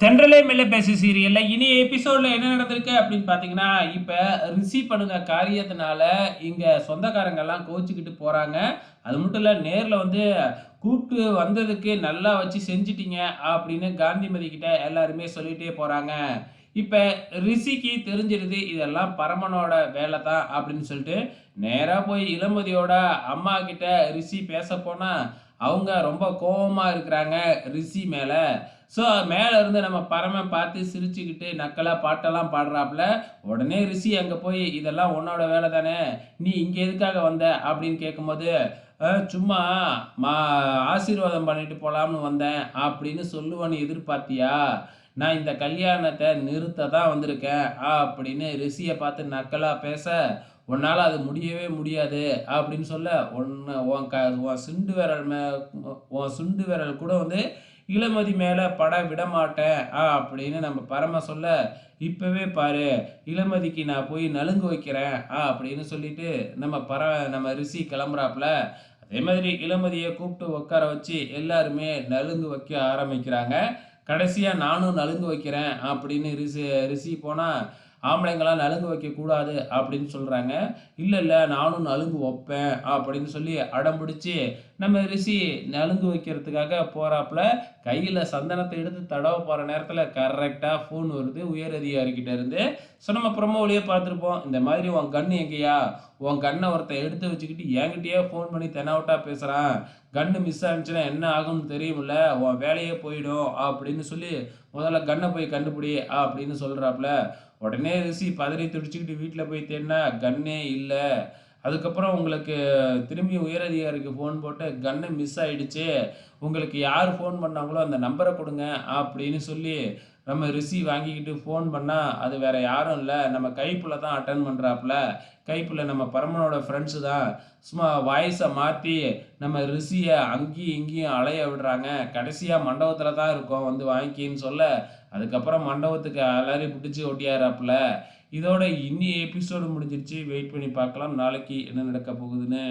தென்றலே மெல்ல பேசு சீரியல்ல. இனி எபிசோட்ல என்ன நடந்திருக்கு அப்படின்னு பாத்தீங்கன்னா இப்ப ரிசி பண்ணுங்க காரியத்தினால இங்க சொந்தக்காரங்க எல்லாம் கோச்சுக்கிட்டு போறாங்க. அது மட்டும் இல்ல நேர்ல வந்து கூப்பிட்டு வந்ததுக்கு நல்லா வச்சு செஞ்சிட்டீங்க அப்படின்னு காந்திமதி கிட்ட எல்லாருமே சொல்லிட்டே போறாங்க. இப்ப ரிஷிக்கு தெரிஞ்சிருது இதெல்லாம் பரமனோட வேலை தான் அப்படின்னு சொல்லிட்டு நேராக போய் இளமதியோட அம்மா கிட்ட ரிஷி பேச போனா அவங்க ரொம்ப கோபமாக இருக்கிறாங்க ரிஷி மேலே. ஸோ மேலே இருந்து நம்ம பறமை பார்த்து சிரிச்சுக்கிட்டு நக்கலாக பாட்டெல்லாம் பாடுறாப்புல உடனே ரிஷி அங்கே போய் இதெல்லாம் உன்னோட வேலை தானே? நீ இங்கே எதுக்காக வந்த? அப்படின்னு கேட்கும்போது சும்மா மா ஆசீர்வாதம் பண்ணிட்டு போகலாம்னு வந்தேன் அப்படின்னு சொல்லுவோன்னு எதிர்பார்த்தியா? நான் இந்த கல்யாணத்தை நிறுத்த தான் வந்திருக்கேன் அப்படின்னு ரிஷியை பார்த்து நக்கலாக பேச உன்னால் அது முடியவே முடியாது அப்படின்னு சொல்ல ஒன்று உன் க உன் சுண்டு விரல் மே உன் சுண்டு விரல் கூட வந்து இளமதி மேலே பட விட மாட்டேன் ஆ அப்படின்னு நம்ம பரம சொல்ல இப்போவே பாரு இளமதிக்கு நான் போய் நலுங்கு வைக்கிறேன் ஆ அப்படின்னு சொல்லிட்டு நம்ம பர நம்ம ரிஷி கிளம்புறாப்புல. அதே மாதிரி இளமதியை கூப்பிட்டு உட்கார வச்சு எல்லாருமே நலுங்கு வைக்க ஆரம்பிக்கிறாங்க. கடைசியாக நானும் நலுங்கு வைக்கிறேன் அப்படின்னு ரிஷி ரிஷி போனால் ஆம்பளைங்களாம் நலுங்கு வைக்கக்கூடாது அப்படின்னு சொல்கிறாங்க இல்லை இல்லை நானும் நலுங்கு வைப்பேன் அப்படின்னு சொல்லி அடம் பிடிச்சி நம்ம ரிஷி நலுங்கு வைக்கிறதுக்காக போகிறாப்புல கையில் சந்தனத்தை எடுத்து தடவ போகிற நேரத்தில் கரெக்டாக ஃபோன் வருது உயர் அதிகாரிக்கிட்ட இருந்து. ஸோ நம்ம ப்ரொமோவிலேயே பார்த்துருப்போம். இந்த மாதிரி உன் கன்று எங்கேயா? உன் கண்ணை ஒருத்தன் எடுத்து வச்சுக்கிட்டு என்கிட்டயே ஃபோன் பண்ணி தெனாவட்டா பேசுகிறான் கன்று மிஸ் ஆனிச்சுன்னா என்ன ஆகும்னு தெரியும்ல? உன் வேலையே போயிடும் அப்படின்னு சொல்லி முதல்ல கண்ணை போய் கண்டுபிடி அப்படின்னு சொல்கிறாப்புல உடனே ரிஷி பதறி துடிச்சுக்கிட்டு வீட்டில் போய் தேடினா கன்னே இல்லை. அதுக்கப்புறம் உங்களுக்கு திரும்பி உயரதிகாரிக்கு ஃபோன் போட்டு கன்னு மிஸ் ஆகிடுச்சு உங்களுக்கு யார் ஃபோன் பண்ணாங்களோ அந்த நம்பரை கொடுங்க அப்படின்னு சொல்லி நம்ம ரிஷி வாங்கிக்கிட்டு ஃபோன் பண்ணால் அது வேற யாரும் இல்லை. நம்ம கைப்பில் தான் அட்டன் பண்ணுறாப்புல கைப்புல நம்ம பரமனோட ஃப்ரெண்ட்ஸு தான். சும்மா வாய்ஸை மாற்றி நம்ம ரிஷியை அங்கேயும் இங்கேயும் அலைய விடுறாங்க. கடைசியாக மண்டபத்தில் தான் இருக்கோம். வந்து வாங்கிக்கின்னு சொல்ல. அதுக்கப்புறம் மண்டபத்துக்கு எல்லாரையும் பிடிச்சி ஒட்டியாராப்புல இதோட இன்னி எபிசோடு முடிஞ்சிருச்சு. வெயிட் பண்ணி பார்க்கலாம். நாளைக்கு என்ன நடக்க போகுதுன்னு.